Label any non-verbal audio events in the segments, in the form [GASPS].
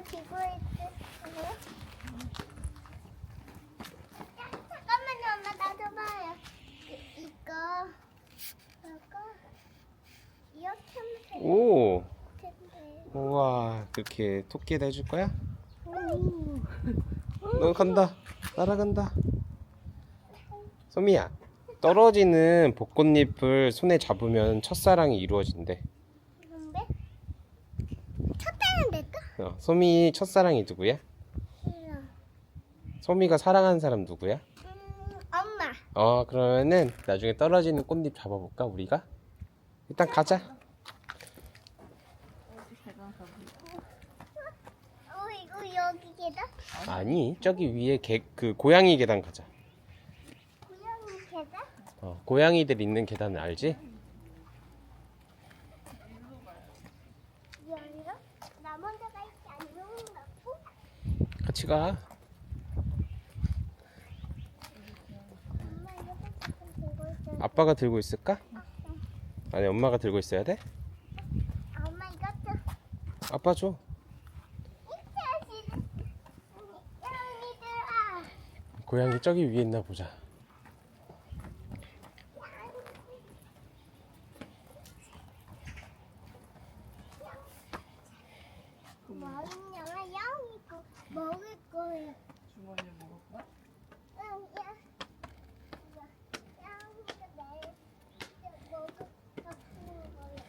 엄마 들고 있어 잠깐만요 엄마 나도 봐요 이- 이거 이거 이렇게 하면 될 오, 텐데 우와, 그렇게 토끼에다 해줄 거야? 음. 너 간다. 날아간다. 소미야, 떨어지는 벚꽃잎을 손에 잡으면 첫사랑이 이루어진대. 근데 첫째는 내가 어, 소미 첫사랑이 누구야? 싫어 소미가 사랑하는 사람 누구야? 음, 엄마 어, 그러면은 나중에 떨어지는 꽃잎 잡아볼까, 우리가? 일단 가자. 어 이거 여기 계단 아니, 저기 위에 개, 그 고양이 계단 가자. 고양이 계단 어, 고양이들 있는 계단을 알지? 여기가 나 먼저 갈지 아니면 가고 같이 가. 아빠가 들고 있을까? 아니, 엄마가 들고 있어야 돼? 엄마 이것도 아빠 줘. 고양이 저기 위에 있나 보자. 먹는 영화 야옹이고 먹을 거야 주머니에 먹을 거야? 응, 야. 야, 야옹이가 내 이제 먹을 같은 거야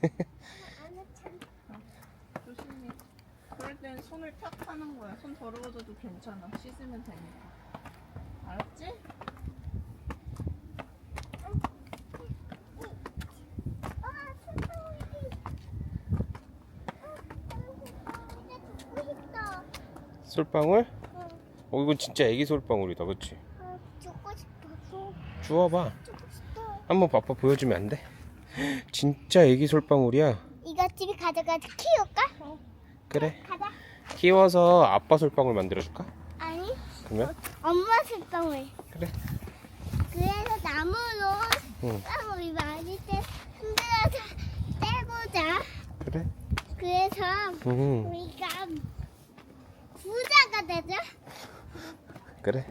안에 참 조심히. 그럴 땐 손을 탁 하는 거야. 손 더러워져도 괜찮아. 씻으면 되니까. 알았지? 솔방울? 응. 어, 이건 진짜 애기 솔방울이다, 그치? 아, 죽고 싶어서 주워봐. 싶어. 한번 아빠 보여주면 안 돼? [GASPS] 진짜 애기 솔방울이야. 이거 집에 가져가서 키울까? 그래. 키워서 아빠 솔방울 만들어줄까? 아니, 그러면? 엄마 술방울. 그래. 그래서 나무로 응. 빵을 많이 떼, 흔들어서 떼보자. 그래. 그래서 응. 우리가 부자가 되죠? 그래.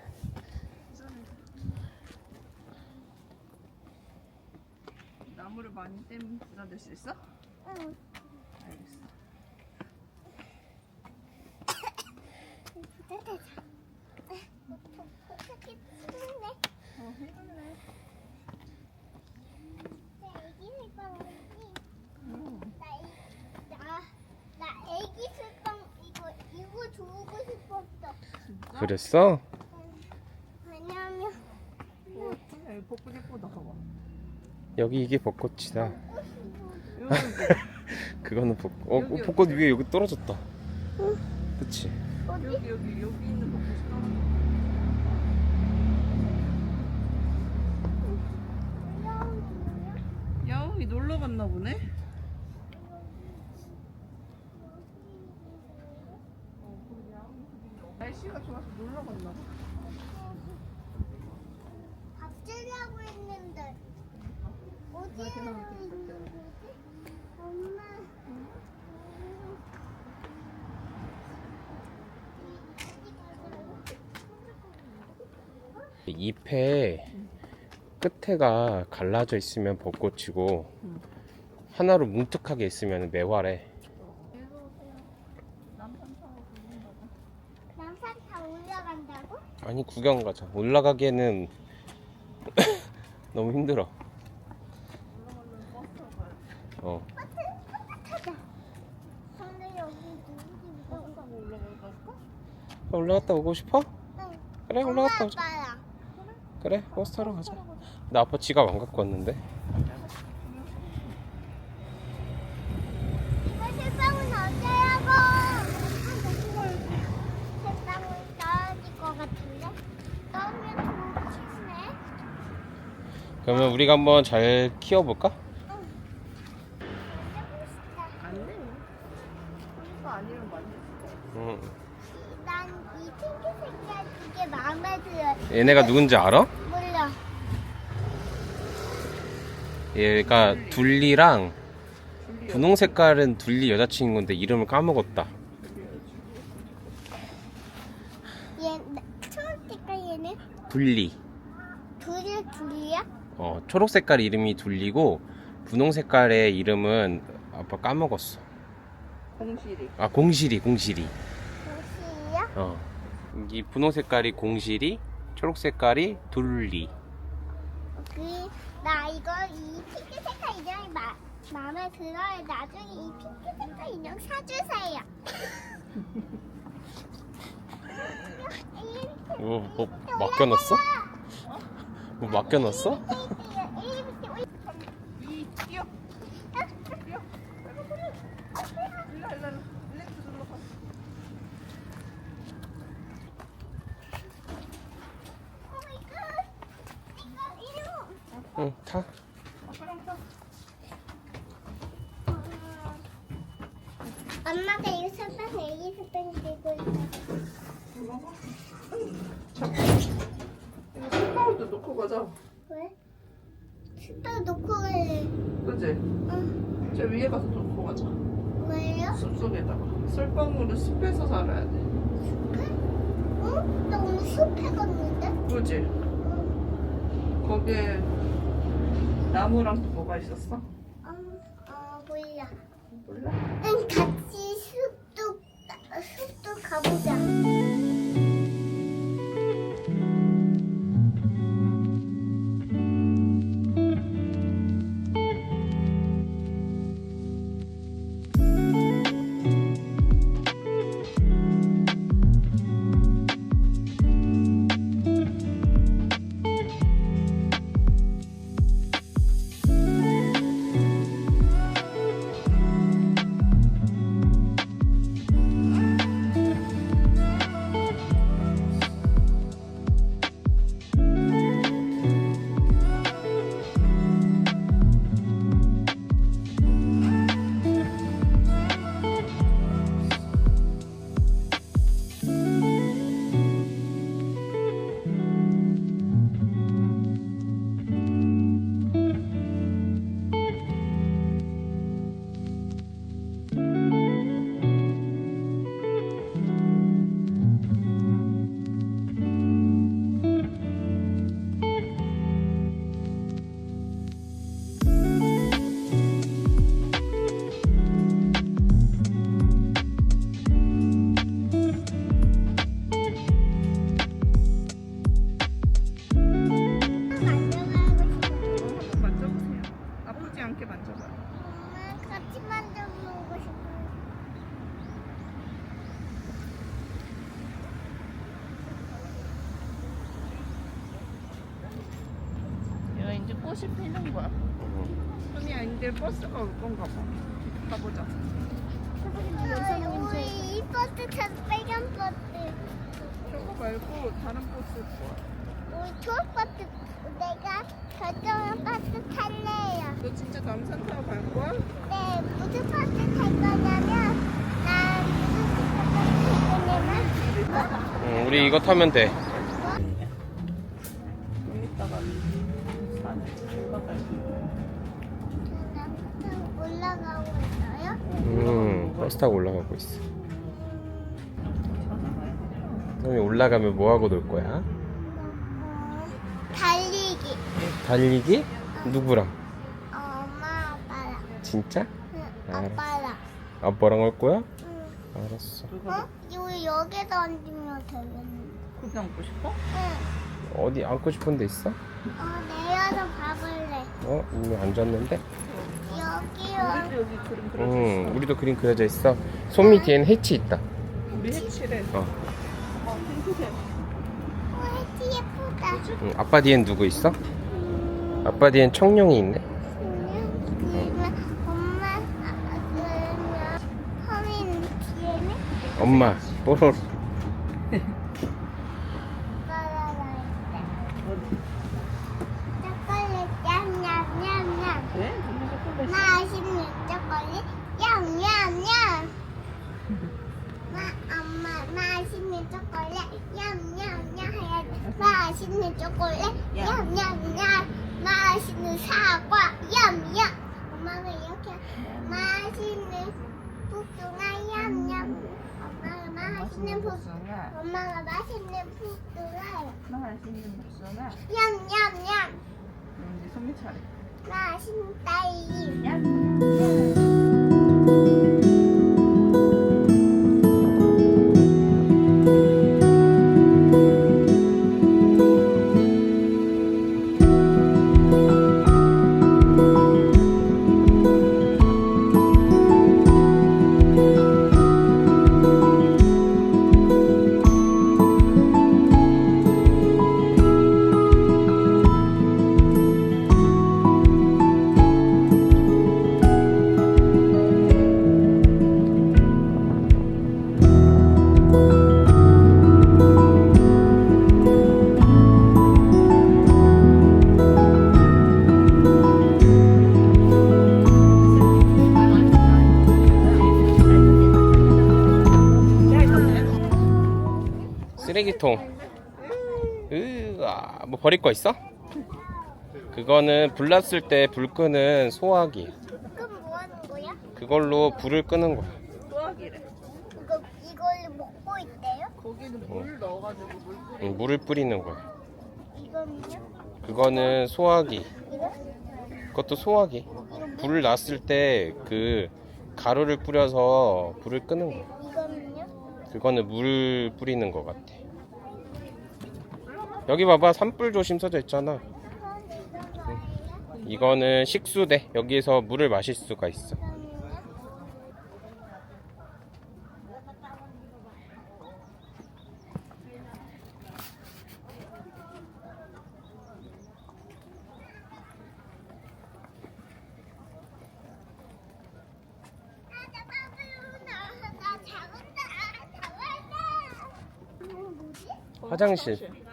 나무를 많이 떼면 부자 될 수 있어? 응. 알겠어. 어, 애기. 나, 나, 나 애기 이거 이거 주고 싶었어. 그랬어? 왜냐면 어, 여기 벚꽃 예쁘다. 여기 이게 벚꽃이다. [LAUGHS] 그거는 벚꽃. 어, 여기, 벚꽃 위에 여기 떨어졌다. 그치? 여기, 여기, 여기 있는 벚꽃이 떨어져. 야옹이 놀러 갔나 보네? 어, 날씨가 좋아서 놀러 갔나 봐. 밥 주려고 했는데 그렇게 어디에 하면 있는 되겠다. 거지? 엄마. 잎에 끝에가 갈라져 있으면 벚꽃이고 응. 하나로 뭉툭하게 있으면 매화래. 남산 올라간다고? 아니 구경 가자. 올라가기에는 [COUGHS] 너무 힘들어. 어. 근데 여기 올라갈까? 올라갔다 오고 싶어? 응. 그래 올라갔다 오자. 그래 버스 타러 가자 나 아빠 지갑 안 갖고 왔는데 이거 새빵은 어쩌라고? 새빵은 떨어질 것 같은데? 떨면 좀 치네. 그러면 우리가 한번 잘 키워볼까? 안 돼. 우리가 아니면 만들 수 응. 난이 핑크 색깔 이게 마음에 들어. 얘네가 누군지 알아? 몰라. 얘가 둘리랑 분홍 색깔은 둘리 여자친구인데 이름을 까먹었다 얘 나- 초록 색깔 얘는 둘리 둘이 둘이야? 어 초록 색깔 이름이 둘리고 분홍 색깔의 이름은 아빠 까먹었어 공실이. 아 공실이 공실이 둘이야? 어. 이 분홍 색깔이 공실이, 초록 색깔이 둘리. 그 나 이거 이 핑크 색깔 인형이 마, 마음에 들어요. 나중에 이 핑크 색깔 인형 사주세요. 뭐, 뭐 맡겨놨어? 뭐 맡겨놨어? 이 뛰어. 뛰어. 일로 일로 일로. 일렉트 눌러 가. 응, 타. 아빠랑 타. 엄마가 이거 설탕 애기 설탕 들고 있어. 먹어. 자. 이거 숟가락도 놓고 가자. 왜? 설탕 놓고 갈래. 그지? 응. 저 위에 가서 놓고 가자. 왜요? 숲속에다가. 썰빵으로 숲에서 살아야 돼. 응? 나 오늘 숲에 갔는데? 그지? 응. 거기에 나무랑 또 뭐가 있었어? 가보자. 가보자. 우리 이 버스 타서 빨간 버스. 저거 말고 다른 버스 좋아. 우리 초록 버스 내가 결정한 버스 탈래요. 너 진짜 남산 타고 갈 거야? 네, 무슨 버스 탈 거냐면 난 무슨 버스 탈 거냐면 응, 우리 이거 타면 돼. 여기다가 산에 올라갈 나 올라가고 있어요. 응, 버스 타고 올라가고 있어. 그럼 올라가면 뭐 하고 놀 거야? 어, 달리기. 달리기? 누구랑? 엄마 아빠랑. 진짜? 응, 알았어. 아빠랑. 아빠랑 할 거야? 응. 알았어. 어? 이거 여기다 앉으면 되겠네. 거기 앉고 싶어? 응. 어디 앉고 싶은 데 있어? 어, 내려서 봐볼래. 어? 이미 앉았는데? 여기요. 우리도 여기 그림 그려져 응, 있어. 우리도 그림 그려져 있어. 소미 뒤엔 해치 있다. 우리 해치래. 어. 어, 핑크색. 어, 해치 예쁘다. 응, 아빠 뒤엔 누구 있어? 아빠 뒤엔 청룡이 있네. 그러면 엄마, 아빠 그러면 허민 뒤에는 엄마, 뽀로로. 아빠가 있다. 초콜릿 냠냠냠냠. 네? 무슨 초콜릿? 맛있는 초콜릿 냠냠냠. 마, 엄마 맛있는 초콜릿 냠냠냠 해야지. 맛있는 초콜릿 냠냠냠. 맛있는 사과 냠냠. 엄마가 이렇게 맛있는 복숭아 냠냠. 엄마가 맛있는 복 복숭아. 엄마가 맛있는 복숭아 맛있는 복숭아. 냠냠냠. 이제 소미 차례. 맛있는 딸기. 쓰레기통. 으아, 뭐 버릴 거 있어? 그거는 불 났을 때 불 끄는 소화기. 그럼 뭐 하는 거야? 그걸로 불을 끄는 거야. 수학이래. 이거 이걸 먹고 있대요? 거기는 물 넣어가지고 물 뿌리. 응, 물을 뿌리는 거야. 이거는요? 그거는 소화기. 이거? 그것도 소화기. 불 났을 때 그 가루를 뿌려서 불을 끄는 거야. 이거는요? 그거는 물 뿌리는 거 같아. 여기 봐봐 산불 조심 써져 있잖아. 이거는 식수대. 여기에서 물을 마실 수가 있어. 화장실.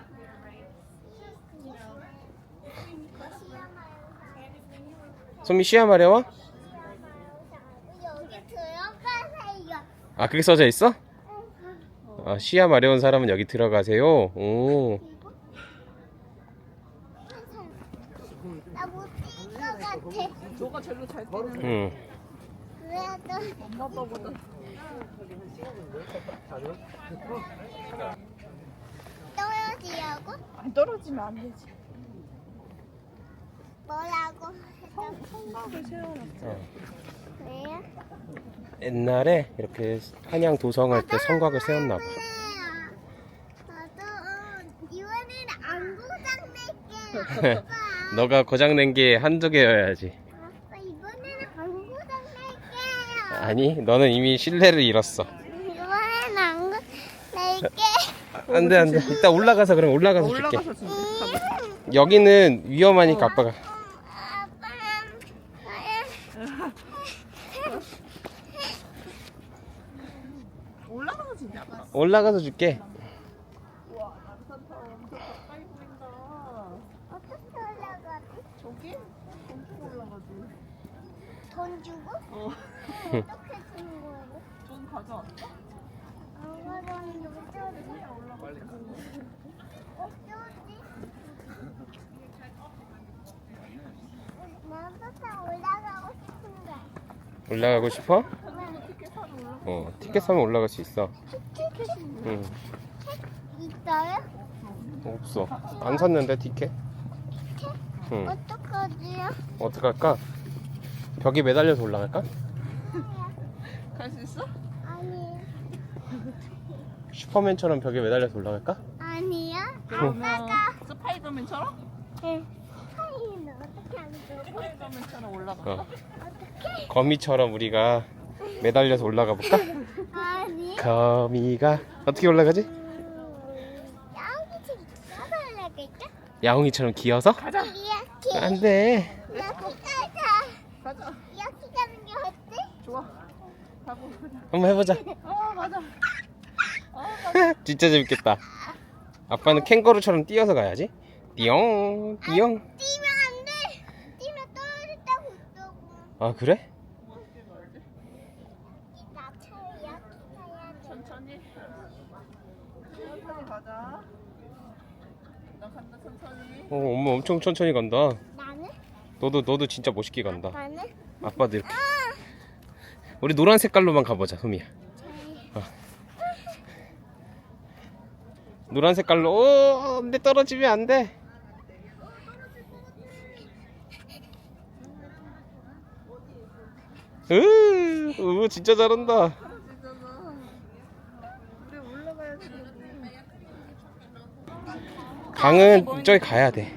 소미 시야 마려워? 여기 들어가세요. 아 그게 써져 있어? 아 시야 마려운 사람은 여기 들어가세요. 오. 나못 뛸 것 같아. 너가 제일로 잘 뛰는 응. 그래도 엄마 아빠보다. 떨어지려고? 안 떨어지면 안 되지. 뭐라고? 성곽을 세워놨어. 어. 왜요? 옛날에 이렇게 한양 도성할 때 성곽을 세웠나 봐. 나도 이번에는 안 고장 낼게요. 아빠. [LAUGHS] 너가 고장 낸 게 한두 개여야지. 아빠 이번에는 안 고장 낼게요. 아니, 너는 이미 신뢰를 잃었어. 이번에는 안 고장 낼게. 안 돼 안 돼. 이따 올라가서 그럼 올라가서 줄게. 올라가서 진짜 가봐. 여기는 위험하니까 아빠가. 아빠. 올라가서 진짜 가. 올라가서 줄게. 와 남산타워 엄청 가까이 보인다. 어떻게 올라가지? 저기? 엄청 올라가지. 돈 주고? 어. 어떻게 주는 거예요? 돈 가져왔어? 안 가져왔는데 어쩌지? 빨리 가. 어쩌지? 다 올라가고 싶은데. 올라가고 싶어? 올라가. 어, 티켓 사면 올라갈 수 있어. 티켓 응. 있어요? 없어. 안 샀는데 티켓? 응. 어떡하지요? 어떡할까? 벽에 매달려서 올라갈까? 갈 수 있어? 아니, 슈퍼맨처럼 벽에 매달려서 올라갈까? 아니야. 그러면 스파이더맨처럼? 응. 사이는 어떻게 하는 거고? 스파이더맨처럼 올라가. 어. 거미처럼 우리가 매달려서 올라가 볼까? [LAUGHS] 아니. 거미가 어떻게 올라가지? 음, 여기? 야옹이처럼 기어서? 가자. 이렇게 안 돼. 가자. 가자. 이렇게 가는 게 어때? 좋아. 가보. 가자. 한번 해보자. 어 가자. 어. [LAUGHS] 진짜 재밌겠다. 아빠는 캥거루처럼 뛰어서 가야지. 띠용, 띠용. 뛰면 안 돼. 뛰면 떨어졌다고 있다고. 아, 그래? 나처럼 이렇게 가야 돼. 천천히. 천천히 가자. 나 간다 천천히. 어, 엄마 엄청 천천히 간다. 나는? 너도, 너도 진짜 멋있게 간다. 나는? 아빠도 이렇게. 우리 노란 색깔로만 가보자, 소미야. 어. 노란 색깔로, 오, 근데 떨어지면 안 돼. 으, 으, 진짜 잘한다. 떨어지잖아. 우리 올라가야지. 강은 저기 가야 돼.